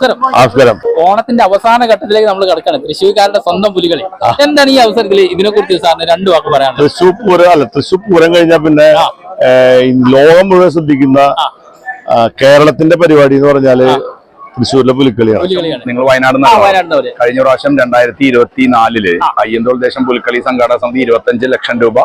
നമസ്കാരം. നമസ്കാരം. ഓണത്തിന്റെ അവസാന ഘട്ടത്തിലേക്ക് നമ്മൾ കിടക്കാണ്. തൃശ്ശൂർക്കാരുടെ സ്വന്തം പുലികളി. എന്താണ് ഈ അവസരത്തിൽ ഇതിനെ കുറിച്ച് സാറിന് രണ്ടു വാക്ക് പറയാം തൃശ്ശൂർ പൂരം അല്ല തൃശ്ശൂർ പൂരം കഴിഞ്ഞാൽ പിന്നെ ലോകം മുഴുവൻ ശ്രദ്ധിക്കുന്ന കേരളത്തിന്റെ പരിപാടി എന്ന് പറഞ്ഞാൽ തൃശ്ശൂരിലെ പുലിക്കളിയാണ്. നിങ്ങൾ വയനാട് കഴിഞ്ഞ പ്രാവശ്യം രണ്ടായിരത്തി ഇരുപത്തി നാലിൽ അയ്യന്തോൾ ദേശം പുലിക്കളി സംഘാടക സമിതി ഇരുപത്തഞ്ച് ലക്ഷം രൂപ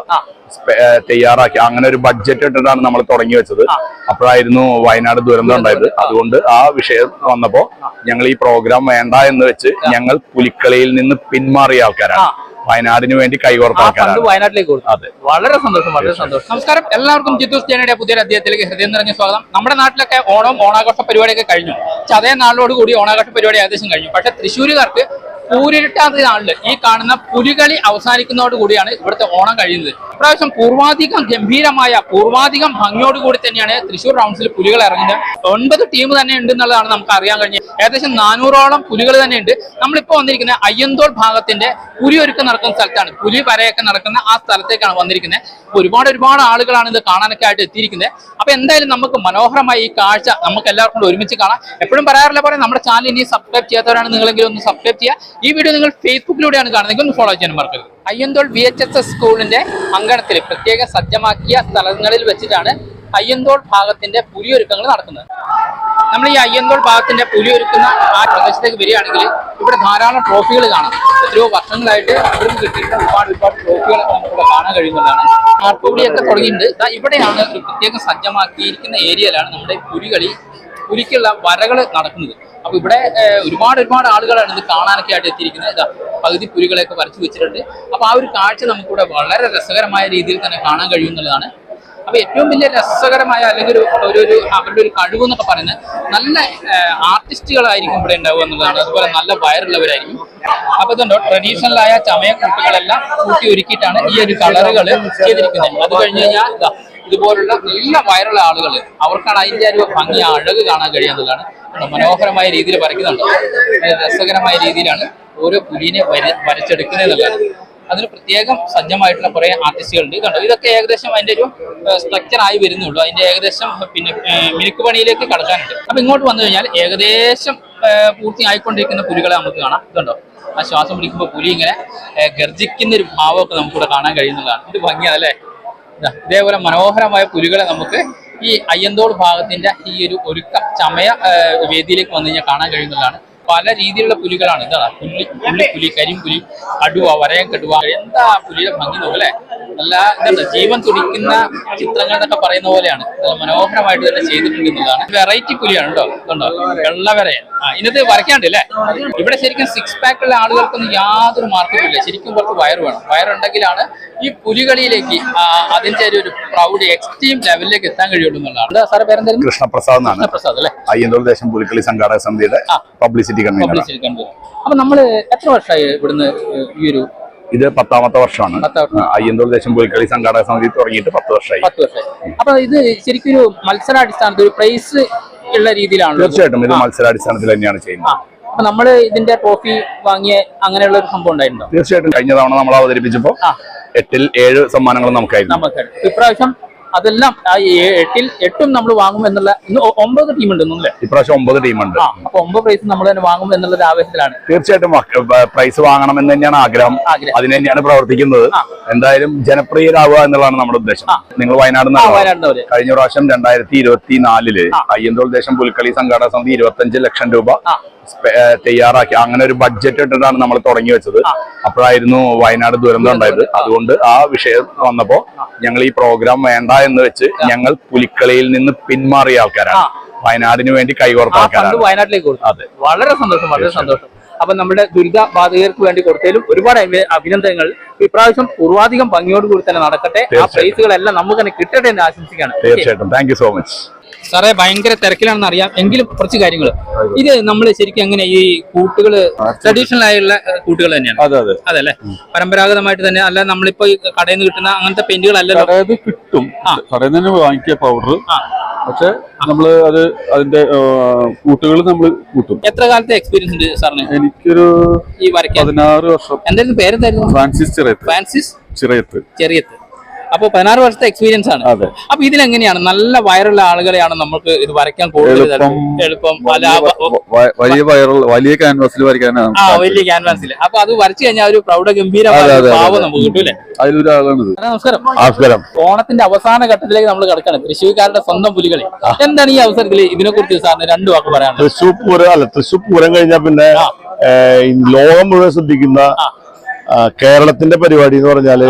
തയ്യാറാക്കി. അങ്ങനെ ഒരു ബഡ്ജറ്റ് ഇട്ടിട്ടാണ് നമ്മൾ തുടങ്ങി വെച്ചത്. അപ്പോഴായിരുന്നു വയനാട് ദുരന്തം ഉണ്ടായത്. അതുകൊണ്ട് ആ വിഷയം വന്നപ്പോ ഞങ്ങൾ ഈ പ്രോഗ്രാം വേണ്ട എന്ന് വെച്ച് ഞങ്ങൾ പുലിക്കളിയിൽ നിന്ന് പിന്മാറിയ ആൾക്കാരാണ്. വയനാടിന് വേണ്ടി കൈകോർത്ത വയനാട്ടിലേക്ക് കൊടുത്തു. വളരെ സന്തോഷം വളരെ സന്തോഷം. നമസ്കാരം. എല്ലാവർക്കും ജിത്തു ജനയുടെ പുതിയൊരു അദ്ദേഹത്തിലേക്ക് ഹൃദയം നിറഞ്ഞ സ്വാഗതം. നമ്മുടെ നാട്ടിലൊക്കെ ഓണം ഓണാഘോഷ പരിപാടിയൊക്കെ കഴിഞ്ഞു. പക്ഷെ അതേ നാളിനോട് കൂടി ഓണാഘോഷ പരിപാടി ഏകദേശം കഴിഞ്ഞു. പക്ഷെ തൃശ്ശൂരുകാർക്ക് പൂരിട്ടാത്ത നാളിൽ ഈ കാണുന്ന പുലികളി അവസാനിക്കുന്നതോട് കൂടിയാണ് ഇവിടുത്തെ ഓണം കഴിയുന്നത്. ഇപ്രാവശ്യം പൂർവാധികം ഗംഭീരമായ പൂർവാധികം ഭംഗിയോടുകൂടി തന്നെയാണ് തൃശ്ശൂർ റൗണ്ട്സിൽ പുലികൾ ഇറങ്ങുന്നത്. ഒൻപത് ടീം തന്നെ ഉണ്ട് എന്നുള്ളതാണ് നമുക്ക് അറിയാൻ കഴിഞ്ഞത്. ഏകദേശം നാനൂറോളം പുലികൾ തന്നെ ഉണ്ട് നമ്മളിപ്പോ വന്നിരിക്കുന്ന അയ്യന്തോൾ ഭാഗത്തിന്റെ പുലി ഒരുക്കം നടക്കുന്ന സ്ഥലത്താണ്. പുലി വരയൊക്കെ നടക്കുന്ന ആ സ്ഥലത്തേക്കാണ് വന്നിരിക്കുന്നത്. ഒരുപാട് ഒരുപാട് ആളുകളാണ് ഇത് കാണാനൊക്കെ ആയിട്ട് എത്തിയിരിക്കുന്നത്. അപ്പൊ എന്തായാലും നമുക്ക് മനോഹരമായി ഈ കാഴ്ച നമുക്ക് എല്ലാവർക്കും ഒരുമിച്ച് കാണാം. എപ്പോഴും പറയാറില്ല പറയാം നമ്മുടെ ചാനൽ ഇനി സബ്സ്ക്രൈബ് ചെയ്യാത്തവരാണ് നിങ്ങളെങ്കിലും ഒന്ന് സബ്സ്ക്രൈബ് ചെയ്യുക. ഈ വീഡിയോ നിങ്ങൾ ഫേസ്ബുക്കിലൂടെയാണ് കാണുന്നത്. ഒന്ന് ഫോളോ ചെയ്യാൻ മറക്കരുത്. Ayyanthole V H S S സ്കൂളിന്റെ അങ്കണത്തിൽ പ്രത്യേക സജ്ജമാക്കിയ സ്ഥലങ്ങളിൽ വെച്ചിട്ടാണ് അയ്യന്തോൾ ഭാഗത്തിന്റെ പുലിയൊരുക്കങ്ങൾ നടക്കുന്നത്. നമ്മൾ ഈ അയ്യന്തോൾ ഭാഗത്തിന്റെ പുലി ഒരുക്കുന്ന ആ പ്രദേശത്തേക്ക് വരികയാണെങ്കിൽ ഇവിടെ ധാരാളം ട്രോഫികൾ കാണാം. എത്രയോ വർഷങ്ങളായിട്ട് അവർക്ക് കിട്ടിയിട്ടുള്ള ഒരുപാട് ഒരുപാട് ട്രോഫികൾ നമുക്കിവിടെ കാണാൻ കഴിയുന്നതാണ്. ആർപ്പുകളിയൊക്കെ തുടങ്ങിയിട്ടുണ്ട്. ഇവിടെയാണ് ഒരു പ്രത്യേകം സജ്ജമാക്കിയിരിക്കുന്ന ഏരിയയിലാണ് നമ്മുടെ പുലികളി പുലിക്കുള്ള വരകൾ നടക്കുന്നത്. അപ്പൊ ഇവിടെ ഒരുപാട് ഒരുപാട് ആളുകളാണ് ഇത് കാണാനൊക്കെ ആയിട്ട് എത്തിയിരിക്കുന്നത്. ഇതാ പകുതി പുലികളെയൊക്കെ വരച്ചു വെച്ചിട്ടുണ്ട്. അപ്പൊ ആ ഒരു കാഴ്ച നമുക്കിവിടെ വളരെ രസകരമായ രീതിയിൽ തന്നെ കാണാൻ കഴിയുന്നുള്ളതാണ് അപ്പൊ ഏറ്റവും വലിയ രസകരമായ അല്ലെങ്കിൽ ഒരു ഒരു അവരുടെ ഒരു കഴിവ് എന്നൊക്കെ പറയുന്നത് നല്ല ആർട്ടിസ്റ്റുകളായിരിക്കും ഇവിടെ ഉണ്ടാവുക എന്നുള്ളതാണ്. അതുപോലെ നല്ല വയറുള്ളവരായിരിക്കും. അപ്പൊ ഇതുണ്ടോ? ട്രഡീഷണൽ ആയ ചമയക്കൂട്ടുകളെല്ലാം കൂട്ടി ഒരുക്കിയിട്ടാണ് ഈ ഒരു കളറുകൾ ചെയ്തിരിക്കുന്നത്. അത് കഴിഞ്ഞ് കഴിഞ്ഞാൽ ഇതാ ഇതുപോലുള്ള നല്ല വയറുള്ള ആളുകൾ അവർക്കാണ് അതിന്റെ ഒരു ഭംഗി അഴക് കാണാൻ കഴിയുന്നതാണ് മനോഹരമായ രീതിയിൽ വരയ്ക്കുന്നുണ്ട്. രസകരമായ രീതിയിലാണ് ഓരോ പുലിനെ വര വരച്ചെടുക്കുന്നത് അതിന് പ്രത്യേകം സജ്ജമായിട്ടുള്ള കുറേ ആർട്ടിസ്റ്റുകളുണ്ട് കണ്ടോ ഇതൊക്കെ ഏകദേശം അതിന്റെ ഒരു സ്ട്രക്ചർ ആയി വരുന്നുള്ളൂ. അതിന്റെ ഏകദേശം പിന്നെ മിനുക്ക് പണിയിലേക്ക് കടക്കാനുണ്ട്. അപ്പൊ ഇങ്ങോട്ട് വന്നു കഴിഞ്ഞാൽ ഏകദേശം പൂർത്തിയായിക്കൊണ്ടിരിക്കുന്ന പുലികളെ നമുക്ക് കാണാം. ഇതുണ്ടോ? ആ ശ്വാസം പിടിക്കുമ്പോൾ പുലി ഇങ്ങനെ ഗർജിക്കുന്ന ഒരു ഭാവമൊക്കെ നമുക്കിവിടെ കാണാൻ കഴിയുന്നതാണ്. ഇത് ഭംഗിയാണ് അല്ലേ ഇതാ, ഇതേപോലെ മനോഹരമായ പുലികളെ നമുക്ക് ഈ അയ്യന്തോൾ ഭാഗത്തിന്റെ ഈ ഒരു ഒരുക്ക ചമയ വേദിയിലേക്ക് വന്നു കഴിഞ്ഞാൽ കാണാൻ കഴിയുന്നതാണ്. പല രീതിയിലുള്ള പുലികളാണ്. ഇതാണ് പുലി പുള്ളി പുലി കരിമ്പുലി കടുവ വരയം കടുവ. എന്താ പുലിയുടെ ഭംഗി നോക്കും അല്ലെ? നല്ല എന്താ ജീവൻ തുടിക്കുന്ന ചിത്രങ്ങൾ എന്നൊക്കെ പറയുന്ന പോലെയാണ്. നല്ല മനോഹരമായിട്ട് തന്നെ ചെയ്തിട്ടുണ്ട് വെറൈറ്റി പുലിയാണ് കേട്ടോ. കണ്ടോ വെള്ളവരയൻ ഇന്നത് വരയ്ക്കാണ്ട് അല്ലേ? ഇവിടെ ശരിക്കും സിക്സ് പാക്ക് ഉള്ള ആളുകൾക്കൊന്നും യാതൊരു മാർക്കറ്റും ഇല്ല. ശരിക്കും കുറച്ച് വയറ് വേണം. വയറുണ്ടെങ്കിലാണ് ഈ പുലികളിയിലേക്ക് അതിന്റെ ഒരു പ്രൗഡ് എക്സ്ട്രീം ലെവലിലേക്ക് എത്താൻ കഴിയുള്ളൂ എന്നുള്ളതാണ്. എന്താ സാറേ പേരെന്തായിരുന്നു? കൃഷ്ണപ്രസാദ് കൃഷ്ണപ്രസാദ് അല്ലേ? അയ്യന്തോൾ ദേശം പുലിക്കളി സംഘാടക സമിതിയുടെ ആ. പബ്ലിസിറ്റി കൺവീനർ പബ്ലിസിറ്റി കണ്ടു. അപ്പൊ നമ്മൾ എത്ര വർഷമായി ഇവിടുന്ന് ഈ ഒരു ഇത് പത്താമത്തെ വർഷമാണ്. അയ്യന്തോൾ ദേശം പുലിക്കളി സംഘാടക സമിതി തുടങ്ങിയിട്ട് പത്ത് വർഷമായി. പത്ത് വർഷമായി. അപ്പൊ ഇത് ശരിക്കും ഒരു മത്സരാടിസ്ഥാനത്തിൽ ഒരു പ്രൈസ് ഉള്ള രീതിയിലാണ് തീർച്ചയായിട്ടും ഇത് മത്സരാടിസ്ഥാനത്തിൽ തന്നെയാണ് ചെയ്യുന്നത്. അപ്പൊ നമ്മൾ ഇതിന്റെ ട്രോഫി വാങ്ങിയ അങ്ങനെയുള്ള ഒരു സംഭവം ഉണ്ടായിട്ടുണ്ടോ? തീർച്ചയായിട്ടും കഴിഞ്ഞ തവണ നമ്മൾ അവതരിപ്പിച്ചപ്പോ. എട്ടിൽ ഏഴ് സമ്മാനങ്ങൾ നമുക്കായിരുന്നു. നമുക്ക് ഇപ്രാവശ്യം അതെല്ലാം ആ എട്ടിൽ എട്ടും നമ്മൾ വാങ്ങും എന്നുള്ള ഇന്ന് ഒമ്പത് ടീം ഉണ്ട് അല്ലേ? ഇപ്രാവശ്യം ഒമ്പത് ടീമുണ്ട് അപ്പൊ ഒമ്പത് പ്രൈസ് നമ്മൾ തന്നെ വാങ്ങും എന്നുള്ള ആവേശത്തിലാണ്. തീർച്ചയായിട്ടും പ്രൈസ് വാങ്ങണം എന്ന് തന്നെയാണ് ആഗ്രഹം. അതിന് തന്നെയാണ് പ്രവർത്തിക്കുന്നത്. എന്തായാലും ജനപ്രിയരാവുക എന്നുള്ളതാണ് നമ്മുടെ ഉദ്ദേശം. നിങ്ങൾ വയനാട് കഴിഞ്ഞ പ്രാവശ്യം രണ്ടായിരത്തി ഇരുപത്തി നാലിൽ അയ്യന്തോൾ ദേശം പുലിക്കളി സംഘാടക സമിതി ഇരുപത്തഞ്ച് ലക്ഷം രൂപ തയ്യാറാക്കി. അങ്ങനെ ഒരു ബഡ്ജറ്റ് ഇട്ടിട്ടാണ് നമ്മൾ തുടങ്ങി വെച്ചത്. അപ്പോഴായിരുന്നു വയനാട് ദുരന്തം ഉണ്ടായത്. അതുകൊണ്ട് ആ വിഷയം വന്നപ്പോ ഞങ്ങൾ ഈ പ്രോഗ്രാം വേണ്ട എന്ന് വെച്ച് ഞങ്ങൾ പുലിക്കളിയിൽ നിന്ന് പിന്മാറിയ ആൾക്കാരാണ്. വയനാടിന് വേണ്ടി കൈകോർത്ത ആൾക്കാരാണ്. വയനാട്ടിലേക്ക് അതെ. വളരെ സന്തോഷം വളരെ സന്തോഷം. അപ്പൊ നമ്മുടെ ദുരിത ബാധിതർക്ക് വേണ്ടി കൊടുത്തതിലും ഒരുപാട് അഭി- അഭിനന്ദനങ്ങൾ. ഇപ്രാവശ്യം പൂർവാധികം ഭംഗിയോട് കൂടി തന്നെ നടക്കട്ടെ. ആ. പ്രൈസുകളെല്ലാം നമുക്ക് തന്നെ കിട്ടട്ടെ എന്ന് ആശംസിക്കുകയാണ്. തീർച്ചയായിട്ടും. താങ്ക് യു സോ മച്ച് സാറേ ഭയങ്കര തിരക്കിലാണെന്ന് അറിയാം. എങ്കിലും കുറച്ച് കാര്യങ്ങൾ ഇത് നമ്മൾ ശരിക്കും അങ്ങനെ ഈ കൂട്ടുകൾ ട്രഡീഷണൽ ആയുള്ള കൂട്ടുകൾ തന്നെയാണ്. അതെ അതെ. അതല്ലേ? പരമ്പരാഗതമായിട്ട് തന്നെ അല്ല നമ്മളിപ്പോ കടയിൽ നിന്ന് കിട്ടുന്ന അങ്ങനത്തെ പെയിന്റുകളല്ലല്ലോ നിന്ന് കിട്ടും. കടയിൽ നിന്ന് വാങ്ങിക്കുക പൗഡർ. പക്ഷെ നമ്മൾ അത് അതിന്റെ കൂട്ടുകൾ നമ്മൾ കൂട്ടും. എത്ര കാലത്തെ എക്സ്പീരിയൻസ് ഉണ്ട് സാറിന്? എനിക്കൊരു ഈ വരയ്ക്കാൻ. പതിനാറ് വർഷം. എന്തായിരുന്നു പേരെന്തായിരുന്നു? ഫ്രാൻസിസ് ചിറയത്ത്. ഫ്രാൻസിസ് ചിറയത്ത്. ചെറിയത്ത്. അപ്പൊ പതിനാറ് വർഷത്തെ എക്സ്പീരിയൻസ് ആണ്. അപ്പൊ ഇതിലെങ്ങനെയാണ്? നല്ല വയറുള്ള ആളുകളെയാണ് നമുക്ക് ഇത് വരയ്ക്കാൻ കൂടുതൽ എളുപ്പം വലിയ വ- വ- വലിയ വയറുള്ള വലിയ ക്യാൻവാസിൽ വരയ്ക്കാനാണ് ആ വലിയ ക്യാൻവാസിൽ അപ്പൊ അത് വരച്ചു കഴിഞ്ഞാൽ ഒരു പ്രൗഢ ഗംഭീരമായ ഭാവം. നമുക്ക് കിട്ടൂലേ നമസ്കാരം. നമസ്കാരം. ഓണത്തിന്റെ അവസാന ഘട്ടത്തിലേക്ക് നമ്മൾ കിടക്കാണ്. തൃശ്ശൂർക്കാരുടെ സ്വന്തം പുലികളി. എന്താണ് ഈ അവസരത്തിൽ ഇതിനെ കുറിച്ച് സാറിന് രണ്ടു വാക്ക് പറയാം തൃശ്ശൂർ പൂരം അല്ല തൃശ്ശൂർ പൂരം കഴിഞ്ഞാൽ പിന്നെ ലോകം മുഴുവൻ ശ്രദ്ധിക്കുന്ന കേരളത്തിന്റെ പരിപാടി എന്ന് പറഞ്ഞാൽ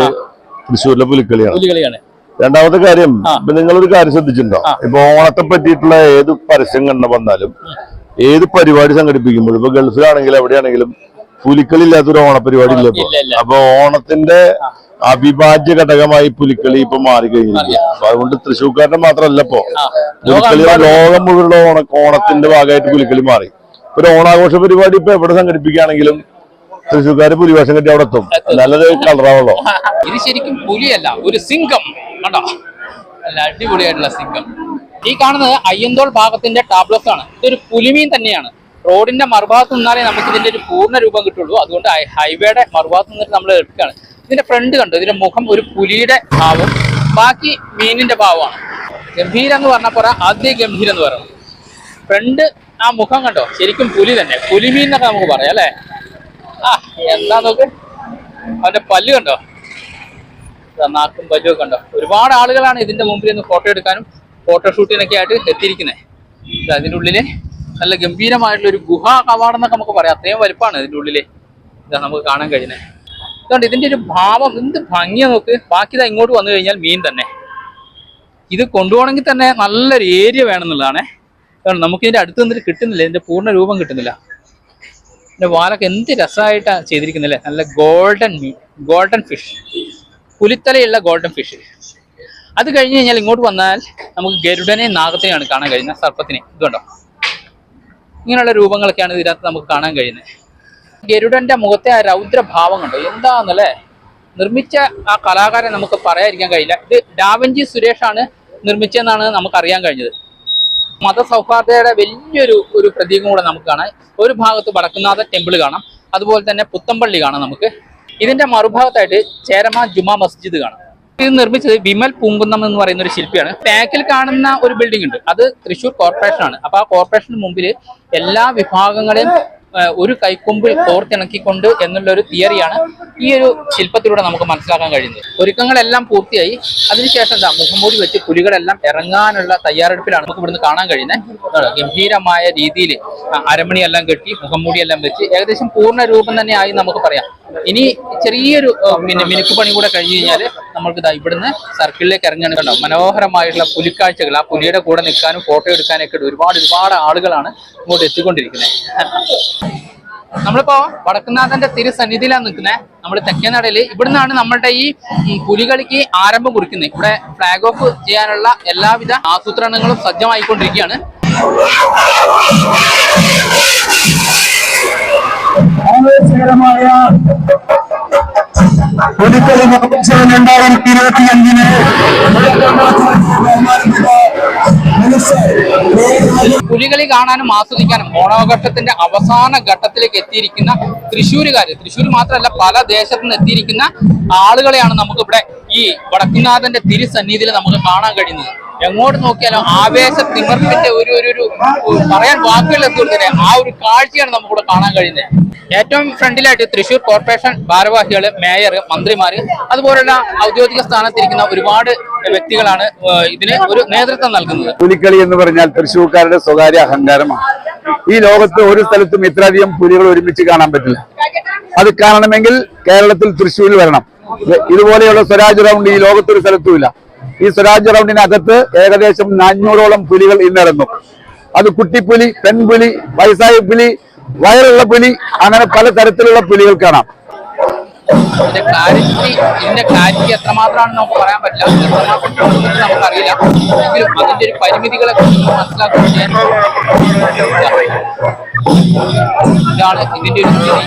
തൃശ്ശൂരിലെ പുലിക്കളിയാണ്. പുലികളിയാണ് രണ്ടാമത്തെ കാര്യം. ഇപ്പൊ നിങ്ങളൊരു കാര്യം ശ്രദ്ധിച്ചിട്ടുണ്ടോ? ഇപ്പൊ ഓണത്തെ പറ്റിയിട്ടുള്ള ഏത് പരസ്യം കണ്ട വന്നാലും ഏത് പരിപാടി സംഘടിപ്പിക്കുമ്പോഴും ഇപ്പൊ ഗൾഫിലാണെങ്കിലും എവിടെയാണെങ്കിലും പുലിക്കളി ഇല്ലാത്തൊരു ഓണപരിപാടി ഇല്ല ഇപ്പൊ. അപ്പൊ ഓണത്തിന്റെ അവിഭാജ്യ ഘടകമായി പുലിക്കളി ഇപ്പൊ മാറിക്കഴിഞ്ഞു അപ്പൊ അതുകൊണ്ട് തൃശ്ശൂർക്കാരുടെ മാത്രമല്ല ഇപ്പൊ. പുലിക്കളി ലോകം മുഴുവനുള്ള ഓണ ഓണത്തിന്റെ ഭാഗമായിട്ട് പുലിക്കളി മാറി. ഒരു ഓണാഘോഷ പരിപാടി ഇപ്പൊ എവിടെ സംഘടിപ്പിക്കുകയാണെങ്കിലും തൃശ്ശൂർക്കാര് പുലിവേഷം കെട്ടി അവിടെ എത്തും. നല്ലത് കളറാവല്ലോ ഇത് ശരിക്കും പുലിയല്ല ഒരു സിംഗം. കണ്ടോ? നല്ല അടിപൊളിയായിട്ടുള്ള സിംഗം. ഈ കാണുന്നത് അയ്യന്തോൾ ഭാഗത്തിന്റെ ടാബ്ലോസ് ആണ്. ഇതൊരു പുലിമീൻ തന്നെയാണ്. റോഡിന്റെ മറുഭാഗത്ത് നിന്നാലേ നമുക്ക് ഇതിന്റെ ഒരു പൂർണ രൂപം കിട്ടുള്ളൂ. അതുകൊണ്ട് ഹൈവേയുടെ മറുഭാഗത്ത് നിന്നിട്ട് നമ്മൾ എടുക്കുകയാണ്. ഇതിന്റെ ഫ്രണ്ട് കണ്ടു? ഇതിന്റെ മുഖം ഒരു പുലിയുടെ ഭാവം. ബാക്കി മീനിന്റെ ഭാവമാണ്. ഗംഭീരം എന്ന് പറഞ്ഞ പോരാ ആദ്യ ഗംഭീരം എന്ന് പറയണം ഫ്രണ്ട് ആ മുഖം കണ്ടോ? ശരിക്കും പുലി തന്നെ. പുലിമീൻ എന്നൊക്കെ നമുക്ക് പറയാം അല്ലേ? എന്താ നോക്ക്? അവന്റെ പല്ല് കണ്ടോ? നാക്കും പല്ലും ഒക്കെ കണ്ടോ? ഒരുപാട് ആളുകളാണ് ഇതിന്റെ മുമ്പിൽ നിന്ന് ഫോട്ടോ എടുക്കാനും ഫോട്ടോഷൂട്ടിനൊക്കെ ആയിട്ട് എത്തിയിരിക്കുന്നത് അതിന്റെ ഉള്ളിൽ നല്ല ഗംഭീരമായിട്ടുള്ള ഒരു ഗുഹ കവാടം എന്നൊക്കെ നമുക്ക് പറയാം. അത്രയും വലുപ്പമാണ് ഇതിന്റെ ഉള്ളിൽ. ഇതാ നമുക്ക് കാണാൻ കഴിയുന്നത് അതുകൊണ്ട് ഇതിന്റെ ഒരു ഭാവം എന്ത് ഭംഗിയാ നോക്ക്. ബാക്കി ഇതാ ഇങ്ങോട്ട് വന്നു കഴിഞ്ഞാൽ മീൻ തന്നെ. ഇത് കൊണ്ടുപോകണമെങ്കിൽ തന്നെ നല്ലൊരു ഏരിയ വേണമെന്നുള്ളതാണ് ഇതിന്റെ അടുത്ത് നിന്നിട്ട് കിട്ടുന്നില്ല. ഇതിന്റെ പൂർണ രൂപം കിട്ടുന്നില്ല. ഇതിന്റെ വാലൊക്കെ എന്ത് രസമായിട്ടാണ് ചെയ്തിരിക്കുന്നില്ലേ? നല്ല ഗോൾഡൻ മീൻ ഗോൾഡൻ ഫിഷ് പുലിത്തലയുള്ള ഗോൾഡൻ ഫിഷ് അത് കഴിഞ്ഞ് കഴിഞ്ഞാൽ ഇങ്ങോട്ട് വന്നാൽ നമുക്ക് ഗരുഡനെയും നാഗത്തെയാണ് കാണാൻ കഴിയുന്നത് സർപ്പത്തിനെ ഇതുണ്ടോ ഇങ്ങനെയുള്ള രൂപങ്ങളൊക്കെയാണ് ഇതിനകത്ത് നമുക്ക് കാണാൻ കഴിയുന്നത്. ഗരുഡന്റെ മുഖത്തെ ആ രൗദ്രഭാവം കണ്ടോ? എന്താന്നല്ലേ? നിർമ്മിച്ച ആ കലാകാരൻ നമുക്ക് പറയാതിരിക്കാൻ കഴിയില്ല. ഇത് ഡാവഞ്ചി സുരേഷാണ് നിർമ്മിച്ചതെന്നാണ് നമുക്ക് അറിയാൻ കഴിഞ്ഞത്. മതസൗഹാർദ്ദയുടെ വലിയൊരു ഒരു പ്രതീകം കൂടെ നമുക്ക് കാണാം. ഒരു ഭാഗത്ത് വടക്കുന്നാഥ ടെമ്പിൾ കാണാം. അതുപോലെ തന്നെ പുത്തമ്പള്ളി കാണാം നമുക്ക്. ഇതിന്റെ മറുഭാഗത്തായിട്ട് ചേരമ ജുമാ മസ്ജിദ് കാണാം. ഇത് നിർമ്മിച്ചത് വിമൽ പൂങ്കുന്നം എന്ന് പറയുന്ന ഒരു ശില്പിയാണ്. ബാക്കിൽ കാണുന്ന ഒരു ബിൽഡിംഗ് ഉണ്ട്. അത് തൃശ്ശൂർ കോർപ്പറേഷൻ ആണ്. അപ്പൊ ആ കോർപ്പറേഷന് മുമ്പിൽ എല്ലാ വിഭാഗങ്ങളെയും ഒരു കൈക്കൊമ്പിൽ കോർത്തിണക്കിക്കൊണ്ട് എന്നുള്ള ഒരു തിയറിയാണ് ഈ ഒരു ശില്പത്തിലൂടെ നമുക്ക് മനസ്സിലാക്കാൻ കഴിയുന്നത്. ഒരുക്കങ്ങളെല്ലാം പൂർത്തിയായി. അതിനുശേഷം എന്താ മുഖംമൂടി വെച്ച് പുലികളെല്ലാം ഇറങ്ങാനുള്ള തയ്യാറെടുപ്പിലാണ് നമുക്ക് ഇവിടുന്ന് കാണാൻ കഴിയുന്നത്. ഗംഭീരമായ രീതിയിൽ അരമണിയെല്ലാം കെട്ടി മുഖംമൂടിയെല്ലാം വെച്ച് ഏകദേശം പൂർണ രൂപം തന്നെ ആയി നമുക്ക് പറയാം. ഇനി ചെറിയൊരു പിന്നെ മിനുക്ക് പണി കൂടെ കഴിഞ്ഞു കഴിഞ്ഞാൽ നമ്മൾക്ക് ഇവിടുന്ന് സർക്കിളിലേക്ക് ഇറങ്ങിയാണ് കണ്ടോ? മനോഹരമായിട്ടുള്ള പുലിക്കാഴ്ചകൾ. ആ പുലിയുടെ കൂടെ നിൽക്കാനും ഫോട്ടോ എടുക്കാനൊക്കെ ഒരുപാട് ഒരുപാട് ആളുകളാണ് ഇങ്ങോട്ട് എത്തിക്കൊണ്ടിരിക്കുന്നത്. നമ്മളിപ്പോ വടക്കുന്നാഥന്റെ തിരുസന്നിധിയിലാണ് നിൽക്കുന്നത് നമ്മൾ തെക്കേനടയിൽ ഇവിടുന്നാണ് നമ്മളുടെ ഈ പുലികളിക്ക് ആരംഭം കുറിക്കുന്നത്. ഇവിടെ ഫ്ലാഗ് ഓഫ് ചെയ്യാനുള്ള എല്ലാവിധ ആസൂത്രണങ്ങളും സജ്ജമായിക്കൊണ്ടിരിക്കുകയാണ്. ആവേശകരമായ പുതുക്കളി മഹോത്സവം രണ്ടായിരത്തി ഇരുപത്തി പുലികളി കാണാനും ആസ്വദിക്കാനും ഓണാഘോഷത്തിന്റെ അവസാന ഘട്ടത്തിലേക്ക് എത്തിയിരിക്കുന്ന തൃശ്ശൂരുകാര്. തൃശ്ശൂർ മാത്രമല്ല പല ദേശത്തു നിന്ന് എത്തിയിരിക്കുന്ന ആളുകളെയാണ് നമുക്കിവിടെ ഈ വടക്കുന്നാഥന്റെ തിരുസന്നിധിയിൽ നമുക്ക് കാണാൻ കഴിയുന്നത്. എങ്ങോട്ട് നോക്കിയാലും ആവേശ തിമർപ്പിന്റെ ഒരു ഒരു ഒരു പറയാൻ വാക്കുകളിൽ ആ ഒരു കാഴ്ചയാണ് നമുക്കിവിടെ കാണാൻ കഴിയുന്നത്. ഏറ്റവും ഫ്രണ്ടിലായിട്ട് തൃശൂർ കോർപ്പറേഷൻ ഭാരവാഹികൾ മേയർ മന്ത്രിമാർ അതുപോലുള്ള ഔദ്യോഗിക സ്ഥാനത്തിരിക്കുന്ന ഒരുപാട് വ്യക്തികളാണ് ഇതിന് ഒരു നേതൃത്വം നൽകുന്നത്. പുലിക്കളി എന്ന് പറഞ്ഞാൽ തൃശ്ശൂർക്കാരുടെ സ്വകാര്യ അഹങ്കാരമാണ്. ഈ ലോകത്ത് ഒരു സ്ഥലത്തും ഇത്രയധികം പുലികൾ ഒരുമിച്ച് കാണാൻ പറ്റില്ല. അത് കാണണമെങ്കിൽ കേരളത്തിൽ തൃശ്ശൂരിൽ വരണം. ഇതുപോലെയുള്ള സ്വരാജ് റൗണ്ട് ഈ ലോകത്തൊരു സ്ഥലത്തുമില്ല. ഈ സ്വരാജ് റൗണ്ടിനകത്ത് ഏകദേശം നാനൂറോളം പുലികൾ ഇന്നിറങ്ങും. അത് കുട്ടിപ്പുലി പെൺപുലി വയസ്സായ പുലി വയറുള്ള പുലി അങ്ങനെ പല തരത്തിലുള്ള പുലികൾ കാണാം. ഇതിന്റെ ക്ലാരിറ്റി ഇതിന്റെ ക്ലാരിറ്റി എത്രമാത്രമാണെന്ന് നമുക്ക് പറയാൻ പറ്റില്ല എത്രമാത്രം നമുക്കറിയില്ല എങ്കിലും അതിന്റെ ഒരു പരിമിതികളെ കുറിച്ച് മനസ്സിലാക്കാൻ ഇതാണ് ഇതിന്റെ ഒരു സ്ഥിതി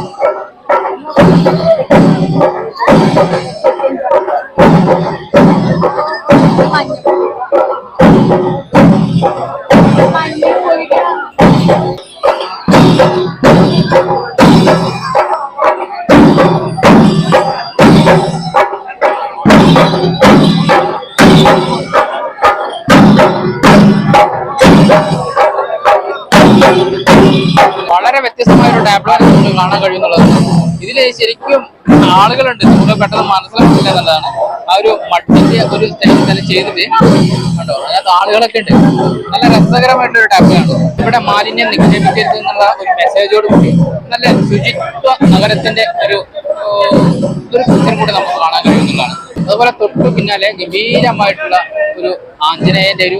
കാണാൻ കഴിയുന്നുള്ളത്. ഇതിൽ ശരിക്കും ആളുകളുണ്ട്. നമുക്ക് പെട്ടെന്ന് മനസ്സിലാക്കില്ല എന്നുള്ളതാണ്. ആ ഒരു മട്ടിന്റെ ഒരു സ്റ്റൈൽ തന്നെ ചെയ്തിട്ട് കണ്ടോ? അതിനകത്ത് ആളുകളൊക്കെ ഉണ്ട്. നല്ല രസകരമായിട്ടുള്ള ടാപ്പിലാണ് ഇവിടെ മാലിന്യം നിക്ഷേപിക്കരുത് എന്നുള്ള ഒരു മെസ്സേജോട് കൂടി നല്ല ശുചിത്വ നഗരത്തിന്റെ ഒരു ഒരു പിക്ചർ കൂടി നമുക്ക് കാണാൻ കഴിയുന്നതാണ്. അതുപോലെ തൊട്ടു പിന്നാലെ ഗംഭീരമായിട്ടുള്ള ഒരു ആഞ്ജനേയന്റെ ഒരു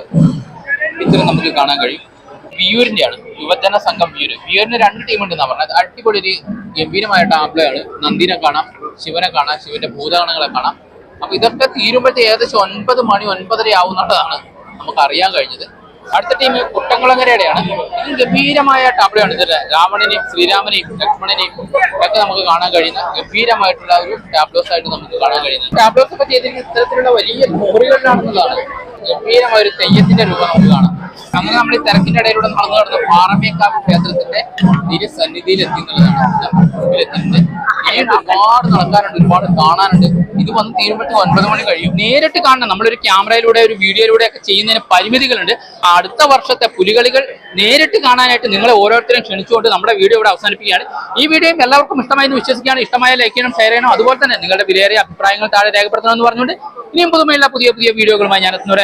പിക്ചർ നമുക്ക് കാണാൻ കഴിയും. വിയൂരിന്റെ ആണ് യുവജന സംഘം വിയൂര്. വിയൂരിന് രണ്ട് ടീം ഉണ്ടെന്ന് പറഞ്ഞത്. അടിപൊളി ഒരു ഗംഭീരമായിട്ട് ആപ്ലയാണ് നന്ദിനെ കാണാം ശിവനെ കാണാം ശിവന്റെ ഭൂതഗണങ്ങളെ കാണാം. അപ്പൊ ഇതൊക്കെ തീരുമ്പോഴത്തെ ഏകദേശം ഒൻപത് മണി ഒൻപതര ആവുന്നതാണ് നമുക്ക് അറിയാൻ കഴിഞ്ഞത്. അടുത്ത ടീം കുട്ടംകുളങ്ങരയുടെയാണ് ഇത് ഗംഭീരമായ ടാബ്ലയാണ് ഇതിൽ രാവണനെയും ശ്രീരാമനെയും ലക്ഷ്മണനെയും ഒക്കെ നമുക്ക് കാണാൻ കഴിയുന്ന ഗംഭീരമായിട്ടുള്ള ഒരു ടാബ്ലോസ് ആയിട്ട് നമുക്ക് കാണാൻ കഴിയുന്നത്. ടാബ്ലോസ് ഒക്കെ ചെയ്തിരിക്കുന്ന ഇത്തരത്തിലുള്ള വലിയ മുറികളിലാണെന്നുള്ളതാണ് ഗംഭീരമായ ഒരു തെയ്യത്തിന്റെ രൂപം നമുക്ക് കാണാം. അങ്ങനെ നമ്മൾ ഈ തിരക്കിന്റെ ഇടയിലൂടെ നടന്നു നടന്ന് പാറമേക്കാവ് ക്ഷേത്രത്തിന്റെ തിരുസന്നിധിയിൽ എത്തിന്നുള്ളതാണ് മുമ്പിലെത്തിയിട്ടുണ്ട്. ഇനിയും ഒരുപാട് നടക്കാനുണ്ട് ഒരുപാട് കാണാനുണ്ട്. ഇത് വന്ന് തീരുമ്പോഴത്തേക്ക് ഒൻപത് മണി കഴിയും. നേരിട്ട് കാണണം. നമ്മളൊരു ക്യാമറയിലൂടെ ഒരു വീഡിയോയിലൂടെ ഒക്കെ ചെയ്യുന്നതിന് പരിമിതികളുണ്ട്. അടുത്ത വർഷത്തെ പുലികളികൾ നേരിട്ട് കാണാനായിട്ട് നിങ്ങളെ ഓരോരുത്തരും ക്ഷണിച്ചുകൊണ്ട് നമ്മുടെ വീഡിയോ ഇവിടെ അവസാനിപ്പിക്കുകയാണ്. ഈ വീഡിയോയും എല്ലാവർക്കും ഇഷ്ടമായെന്ന് വിശ്വസിക്കുകയാണ്. ഇഷ്ടമായ ലൈക്ക് ചെയ്യണം ഷെയർ ചെയ്യണം. അതുപോലെ തന്നെ നിങ്ങളുടെ വിലയേറിയ അഭിപ്രായങ്ങൾ താഴെ രേഖപ്പെടുത്തണം എന്ന് പറഞ്ഞുകൊണ്ട് ഇനിയും പുതുമയുള്ള പുതിയ പുതിയ വീഡിയോകളുമായി ഞാൻ എത്തുന്നവരെ